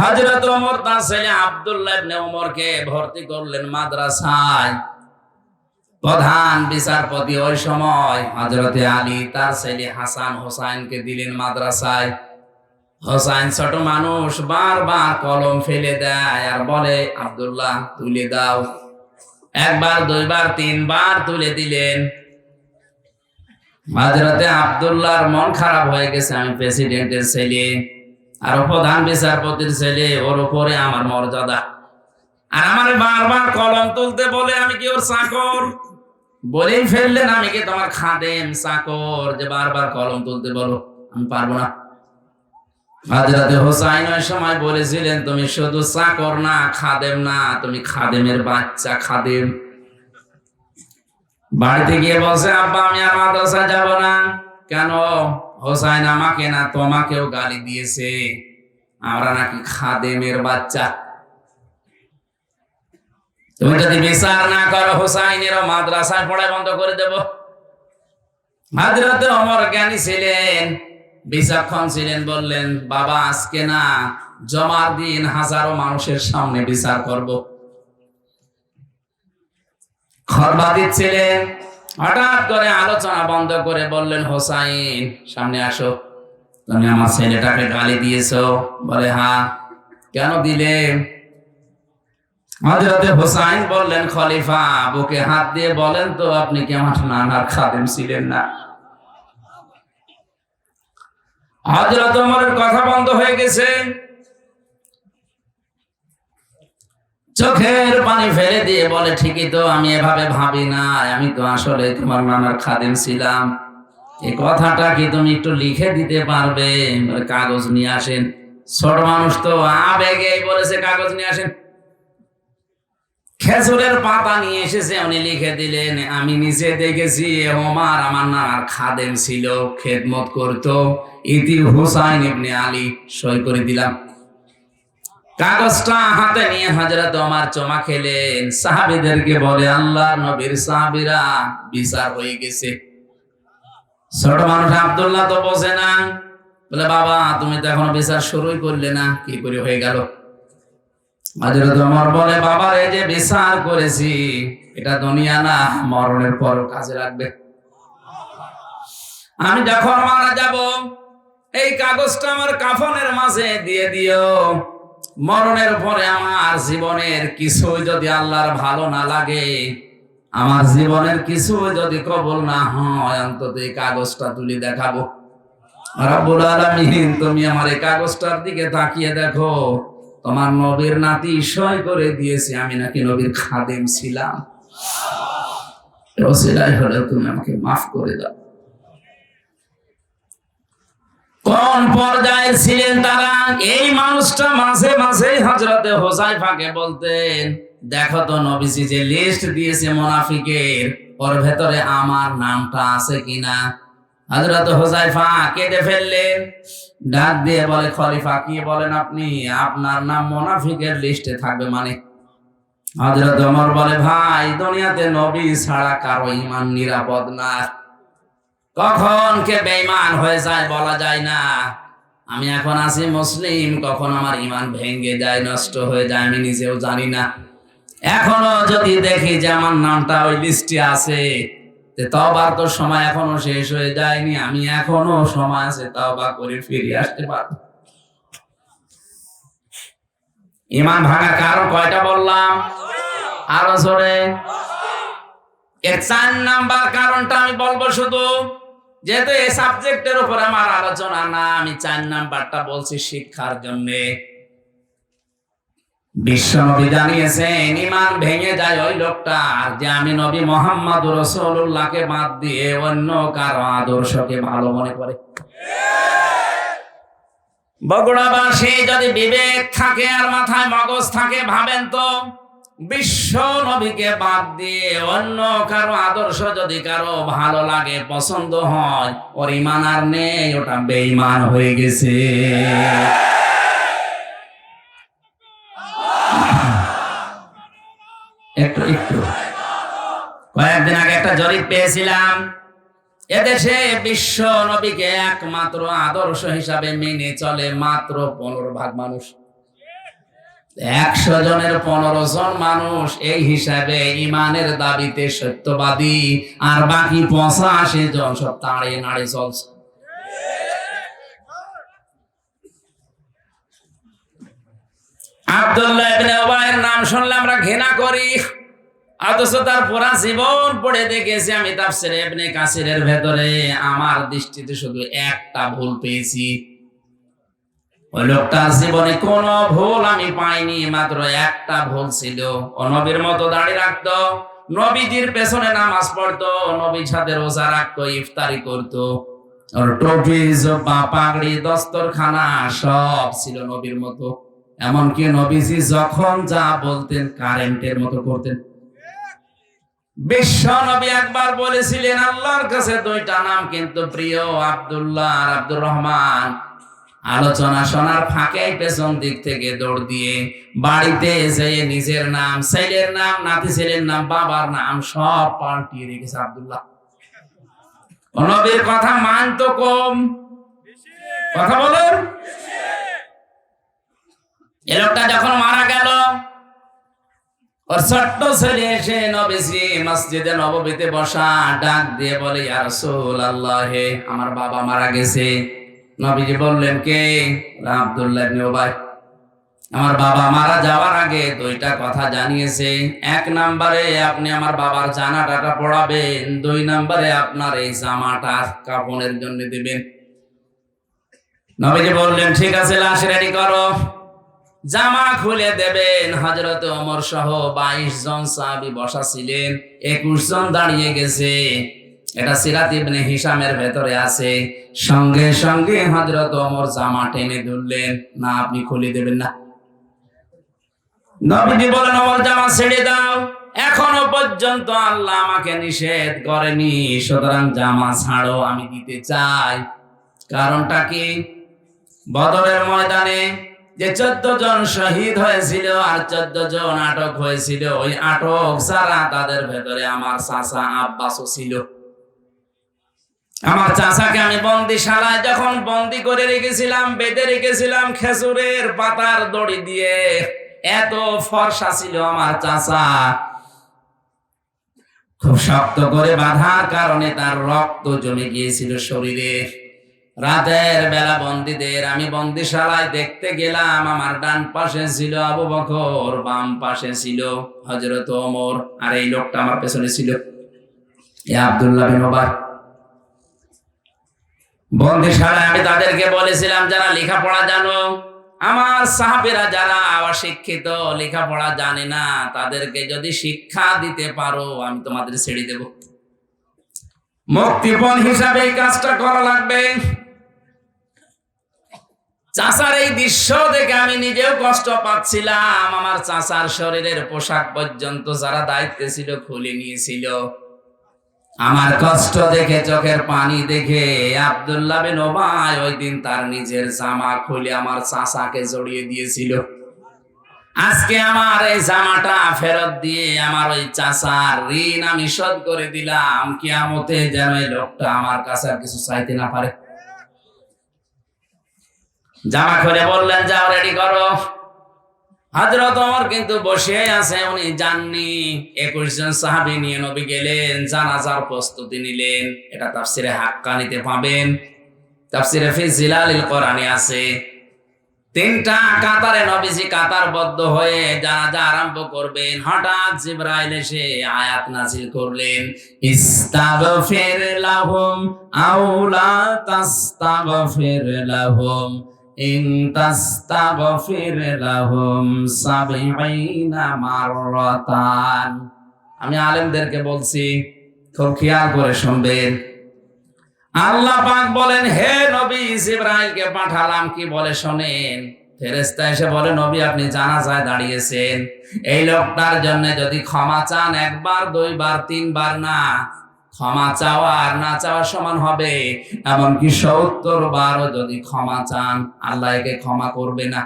হযরত ওমর তার ছেলে আব্দুল্লাহ ইবনে ওমরকে ভর্তি করলেন মাদ্রাসায়। প্রধান বিচারপতি ওই সময় হযরতে আলী, তার ছেলে হাসান হোসাইনকে দিলেন মাদ্রাসায়। হোসাইন ছোট মানুষ, বারবার কলম ফেলে দেয় আর বলে, আব্দুল্লাহ, তুলে দাও। একবার, দুইবার, তিনবার তুলে দিলেন। মাঝরাতে আব্দুল্লাহর মন খারাপ হয়ে গেছে। আমি প্রেসিডেন্টের ছেলে। আর প্রধান বিচারপতির ছেলে, ওর উপরে আমার মর্যাদা। আর আমার বারবার কলম তুলতে বলে, আমি কি ওর চাকর? বলেই ফেললেন, আমি কি তোমার খাদেম চাকর? যে বারবার কলম তুলতে বলো, আমি পারব না। হাজরাতে হোসাইন ওই সময় বলেছিলেন, তুমি শুধু চাকর না, খাদেম না, তুমি খাদেমের বাচ্চা, খাদেম। বাড়িতে গিয়ে বসে আব্বা, আমি আর মাদ্রাসায় যাব না। কেন? হোসাইন আমাকে না তোমাকেও গালি দিয়েছে। আমরা নাকি খাদেমের বাচ্চা। তুমি যদি বিচার না করো হোসাইনেরও মাদ্রাসায় পড়ায় বন্ধ করে দেব। হাজরতে অমর জ্ঞানী ছিলেন বিচক্ষণ ছিলেন, বললেন, বাবা, আজকে না জমার দিন হাজারো মানুষের সামনে বিচার করব। খরবা দিচ্ছিলেন হঠাৎ করে আলোচনা বন্ধ করে বললেন, হোসাইন, সামনে আসো। তুমি আমার ছেলেটাকে গালি দিয়েছ। বলে হ্যাঁ কেন দিলে? হজরতে হোসাইন বললেন, খলিফা, বুকে হাত দিয়ে বলেন তো, আপনি কি আমার নানার খাদেম ছিলেন না? হজরত ওমরের কথা বন্ধ হয়ে গেছে। চোখের পানি ফেলে দিয়ে বলে, ঠিকই তো, আমি এভাবে ভাবি না আমি তো আসলে তোমার নানার খাদেম ছিলাম। এই কথাটা কি তুমি একটু লিখে দিতে পারবে? কাগজ নিয়ে আসেন। ছোট মানুষ তো আবেগে বলেছে, কাগজ নিয়ে আসেন। খেজুরের পাতা নিয়ে এসেছে, উনি লিখে দিলেন, আমি নিজে দেখেছি, ওমার আমার নানার খাদেম ছিল, খেদমত করতো। ইতি হুসাইন ইবনে আলী সই করে দিলাম। কাগজটা হাতে নিয়ে হাজরত ওমর চমা খেলেন। সাহাবীদেরকে বলে, আল্লাহ নবীর সাহাবীরা বিচার হয়ে গেছে। ছোট মানুষ আব্দুল্লাহ তো বোঝে না। বলে, বাবা, তুমি তো এখনও বিচার শুরুই করলে না। কি করে হয়ে গেল? হযরত ওমর বলে, বাবা, এই যে বিচার করেছি, এটা দুনিয়া না, মরণের পর কাজে লাগবে। আমি যখন মারা যাব, এই কাগজটা আমার কাফনের মাঝে দিয়ে দিও। মরণের পরে আমার জীবনের কিছু যদি আল্লাহর ভালো না লাগে, আমার জীবনের কিছু যদি কবল না হয়, অন্তত এই কাগজটা তুলে দেখাবো। রব্বুল আলামিন, তুমি আমার এই কাগজটার দিকে তাকিয়ে দেখো, তোমার নবীর নাতি সই করে দিয়েছি, আমি নাকি নবীর খাদেম ছিলাম। রসিলাই হলে তুমি আমাকে মাফ করে দাও। কোন পর্যায়ে ছিলেন তারা? এই মানুষটা মাঝে মাঝে হজরতে হোসাইফাকে বলতেন, দেখো তো নবীজি যে লিস্ট দিয়েছে মোনাফিকের, ওর ভেতরে আমার নামটা আছে কিনা? হজরত হোসাইফা কেঁদে ফেললেন, ডাক দিয়ে বলে, খলিফা, কি বলেন আপনি? আপনার নাম মোনাফিকের লিস্টে থাকবে মানে? হজরত ওমর বলে, ভাই, দুনিয়াতে নবী ছাড়া কারও ইমান নিরাপদ না। কখন কে বেঈমান হয়ে যায় বলা যায় না। আমি এখন আছি মুসলিম, কখন আমার ইমান ভেঙে যায়, নষ্ট হয়ে যায়, আমি নিজেও জানি না। এখনও যদি দেখি যে আমার নামটা ওই লিস্টে আছে তবার তো সময় এখনও শেষ হয়ে যায়নি, আমি এখনও সময় আছে তবা করে ফিরে আসতে পারব। ইমান ভাঙার কারণ কয়টা বললাম? আরও জোরে। চার নাম্বার কারণটা আমি বলব শুধু যেহেতু এই সাবজেক্টের উপর আমার আলোচনা না, আমি চার নাম্বারটা বলছি শিক্ষার জন্য। ইমান ভেঙে যায় ওই লোকটা যে আমি নবী মোহাম্মদ রসুল্লাহকে বাদ দিয়ে অন্য কারও আদর্শকে ভালো মনে করে। বগুড়াবাসী যদি বিবেক থাকে আর মাথায় মগজ থাকে, ভাবেন তো বিশ্ব নবীকে বাদ দিয়ে অন্য কারও আদর্শ যদি কারও ভালো লাগে, পছন্দ হয়, ওর ইমান আর নেই, ওটা বেঈমান হয়ে গেছে। একটু একটু। কয়েকদিন আগে একটা জরিপ পেয়েছিলাম। এদেশে বিশ্ব নবীকে একমাত্র আদর্শ হিসাবে মেনে চলে মাত্র পনেরো ভাগ মানুষ। একশো জনের পনেরো জন মানুষ এই হিসাবে ইমানের দাবিতে সত্যবাদী, আর বাকি পঁচাশি জন সব তাড়ে নাড়ে চলছে। আব্দুল্লাহ নাম শুনলে আমরা ঘৃণা করি, অথচ তার পুরা জীবন পড়ে দেখেছি আমি তাফসিরে ইবনে কাসিরের ভেতরে। আমার দৃষ্টিতে শুধু একটা ভুল পেয়েছি। ওই লোকটার জীবনে কোনো ভুল আমি পাইনি, মাত্র একটা ভুল ছিল। মতো দাঁড়িয়ে রাখতো, নবীজির পেছনে নামাজ পড়তো রাখতো, ইফতারি করতো। ওর জোপা পাগড়ি সব ছিল নবীর মতো। এমনকি নবীজি যখন যা বলতেন, কারেন্টের মতো করতেন। বিশ্ব নবী একবার বলেছিলেন, আল্লাহর কাছে দুইটা নাম, কিন্তু প্রিয় আব্দুল্লাহ আর আব্দুর রহমান আলোচনা শোনার ফাঁকে পেছন দিক থেকে দৌড় দিয়ে বাড়িতে যেয়ে নিজের নাম, ছেলের নাম, নাতি ছেলের নাম, বাবার নাম সব পাল্টিয়ে রেখেছে আব্দুল্লাহ। নবীর কথা মানতো কম। কথা বলুন। এ লোকটা যখন মারা গেল, ওর ছোট্ট ছেলে এসে নবীজি মসজিদে নববীতে বসা ডাক দিয়ে বলে, ইয়া রাসূলুল্লাহ আমার বাবা মারা গেছে। নবীজি বললেন, কে? আব্দুল্লাহ উবাই। আমার বাবা মারা যাওয়ার আগে দুইটা কথা জানিয়েছে। এক নম্বরে আপনি আমার বাবার জানাটাটা পড়াবেন, দুই নম্বরে আপনার এই জামাটা কাপড়ের জন্য দিবেন। নবীজি বললেন, ঠিক আছে, লাশ রেডি করো। জামা খুলে দেবেন। হজরত ওমর সহ বাইশ জন সাহাবি বসা ছিলেন, একুশ জন দাঁড়িয়ে গেছে। এটা সিরাত ইবনে হিসামের ভেতরে আছে। সঙ্গে সঙ্গে হজরত ওমর জামা টেনে ধরলেন। না, আপনি খুলে দেবেন না। নবীজি বলেন, ওমর জামা ছেড়ে দাও। এখনও পর্যন্ত আল্লাহ আমাকে নিষেধ করেনি। সুতরাং জামা ছাড়ো, আমি দিতে চাই। কারণটা কি? বদরের ময়দানে যে চোদ্দ জন শহীদ হয়েছিল আর চোদ্দ জন আটক হয়েছিল, ওই আটক যারা তাদের ভেতরে আমার চাচা আব্বাসও ছিল। আমার চাচাকে আমি বন্দিশালায় যখন বন্দি করে রেখেছিলাম, বেঁধে রেখেছিলাম খেজুরের পাতার দড়ি দিয়ে, এত ফর্সা ছিল আমার চাচা। খুব শক্ত করে বাঁধার কারণে তার রক্ত জমে গিয়েছিল শরীরে। রাতের বেলা বন্দীদের আমি বন্দিশালায় দেখতে গেলাম, আমার ডান পাশে ছিল আবু বকর, বাম পাশে ছিল হজরত ওমর, আর এই লোকটা আমার পেছনে ছিল। আব্দুল্লাহ বিন বন্দিশালায় আমি তাদেরকে বলেছিলাম, যারা লেখাপড়া জানো, আমার সাহাবেরা যারা অশিক্ষিত, লেখাপড়া জানে না, তাদেরকে যদি শিক্ষা দিতে পারো, আমি তোমাদের ছেড়ে দেব। মুক্তিপণ হিসাবে এই কাজটা করা লাগবে। চাচার এই দৃশ্য দেখে আমি নিজেও কষ্ট পাচ্ছিলাম। আমার চাচার শরীরের পোশাক পর্যন্ত যারা দায়িত্বে ছিল, খুলে নিয়েছিল। আমার কষ্ট দেখে, চোখের পানি দেখে আব্দুল্লাহ বিন ওবাই ওই দিন তার নিজের জামা খুলে আমার চাচাকে জড়িয়ে দিয়েছিল। আজকে আমার এই জামাটা ফেরত দিয়ে আমার ওই চাচার ঋণ আমি শোধ করে দিলাম। কিয়ামতে যেন এই লোকটা আমার কাছে আর কিছু চাইতে না পারে। জামা খুলে বললেন, যাও রেডি করো। হাজরত ওমর কিন্তু বসে আছে, উনি জাননি একুশ জন সাহাবি নিয়ে নবী গেলেন, জানাজার প্রস্তুতি নিলেন। এটা তাফসিরে হাক্কানিতে পাবেন। তাফসিরে ফি কোরআনে আছে, তিনটা কাতারে নবীজি কাতারবদ্ধ হয়ে জানাজা আরম্ভ করবেন। হঠাৎ জিব্রাইল এসে আয়াত নাজিল করলেন, ইস্তাগফির লাহুম আউলা তাস্তাগফির লাহুম। ইন তাস্তাগফির লাহুম সাবঈনা মাররাতান আমি আলেমদেরকে বলছি খুব খেয়াল করে শুনবেন। আল্লাহ পাক বলেন, হে নবী জিব্রাইলকে পাঠালাম কি বলে শোনেন। ফেরেশতা এসে বলে, নবী আপনি জানাজায় দাঁড়িয়েছেন। এই লোকটার জন্য যদি ক্ষমা চান, একবার, দুইবার, তিনবার না ক্ষমা চাওয়া আর না চাওয়া সমান হবে। এমনকি সত্তর বারও যদি ক্ষমা চান আল্লাহকে ক্ষমা করবে না।